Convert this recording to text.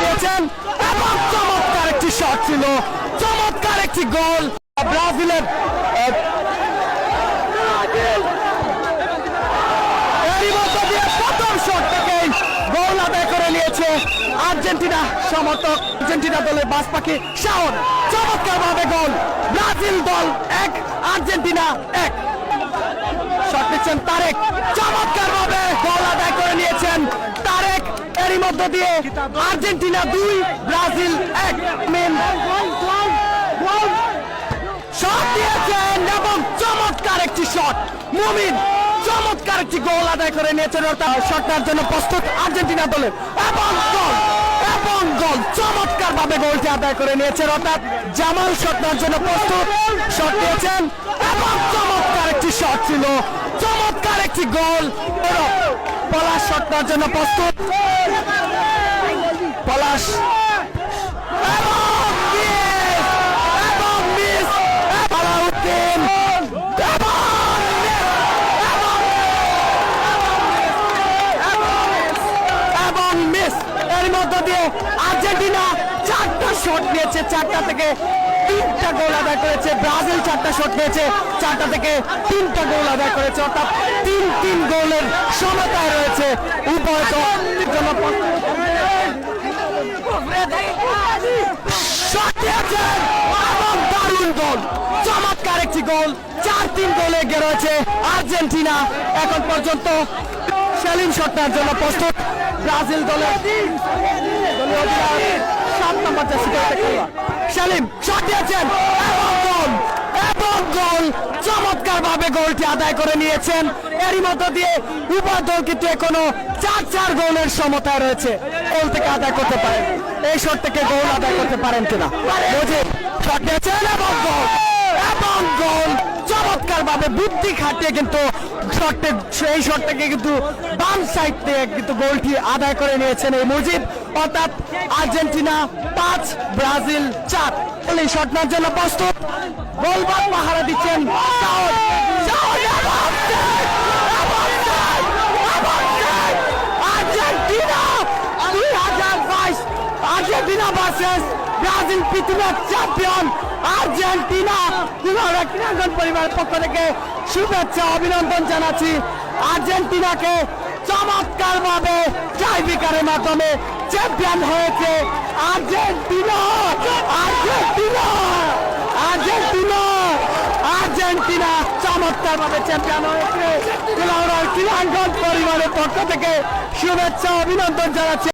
দিয়েছেন এবং চমৎকার একটি শট ছিল। চমৎকার একটি গোল। ব্রাজিলের করে নিয়েছে আর্জেন্টিনা সমর্থক। আর্জেন্টিনা দলের বাস পাখি শাওন। চমৎকার ভাবে গোল। ব্রাজিল দল এক, আর্জেন্টিনা এক। শট নিচ্ছেন তারেক। চমৎকার ভাবে এরই মধ্য দিয়ে আর্জেন্টিনা দুই, ব্রাজিল এক। মেন শট দিয়েছেন এবং চমৎকার একটি শট। মুমিন চমৎকার একটি গোল আদায় করে নিয়েছেন শটটার জন্য প্রস্তুত আর্জেন্টিনা দলের। এবং গোল এবং গোল চমৎকার ভাবে গোলটি আদায় করে নিয়েছেন অর্থাৎ জামাল শটটার জন্য প্রস্তুত। শট দিয়েছেন এবং চমৎকার একটি শট ছিল। চমৎকার একটি গোল। শটটার জন্য প্রস্তুত পলাশ মিস আর্জেন্টিনা শট নিয়েছে, চারটা থেকে তিনটা গোল আদায় করেছে। ব্রাজিল চারটা শট নিয়েছে, চারটা থেকে তিনটা গোল আদায় করেছে। অর্থাৎ তিন তিন গোলের সমতায় রয়েছে উভয় দলের জন্য চমৎকার একটি গোল চার তিন গোলে এগিয়ে রয়েছে আর্জেন্টিনা। এখন পর্যন্ত সেলিম শটটার জন্য প্রস্তুত। ব্রাজিল দলের সাত নম্বর জার্সি চমৎকার ভাবে গোলটি আদায় করে নিয়েছেন। এরই দিয়ে উভয় দল কিন্তু এখনও চার চার গোলের সমতায় রয়েছে। গোল থেকে আদায় করতে পারেন। এই শট থেকে গোল আদায় করতে পারেন কিনা? এবং গোল এবং গোল। চমৎকার ভাবে বুদ্ধি খাটিয়ে কিন্তু শটে সেই শট থেকে কিন্তু বাম সাইড থেকে কিন্তু গোলটি আদায় করে নিয়েছেন এই মুজিব অর্থাৎ আর্জেন্টিনা, পাঁচ, ব্রাজিল, চার। এই শট নেওয়ার জন্য প্রস্তুত। গোলবার পাহারা দিচ্ছেন! আর্জেন্টিনা। ভার্সেস ব্রাজিল পৃথিবীর চ্যাম্পিয়ন। আর্জেন্টিনা কীভাবে ক্রীড়াঙ্গন পরিবারের পক্ষ থেকে শুভেচ্ছা, অভিনন্দন জানাচ্ছি। আর্জেন্টিনাকে চমৎকার ভাবে টাইব্রেকারের মাধ্যমে চ্যাম্পিয়ন হয়েছে আর্জেন্টিনা আর্জেন্টিনা আর্জেন্টিনা আর্জেন্টিনা চমৎকার ভাবে চ্যাম্পিয়ন হয়েছে। পরিবারের পক্ষ থেকে শুভেচ্ছা অভিনন্দন জানাচ্ছি।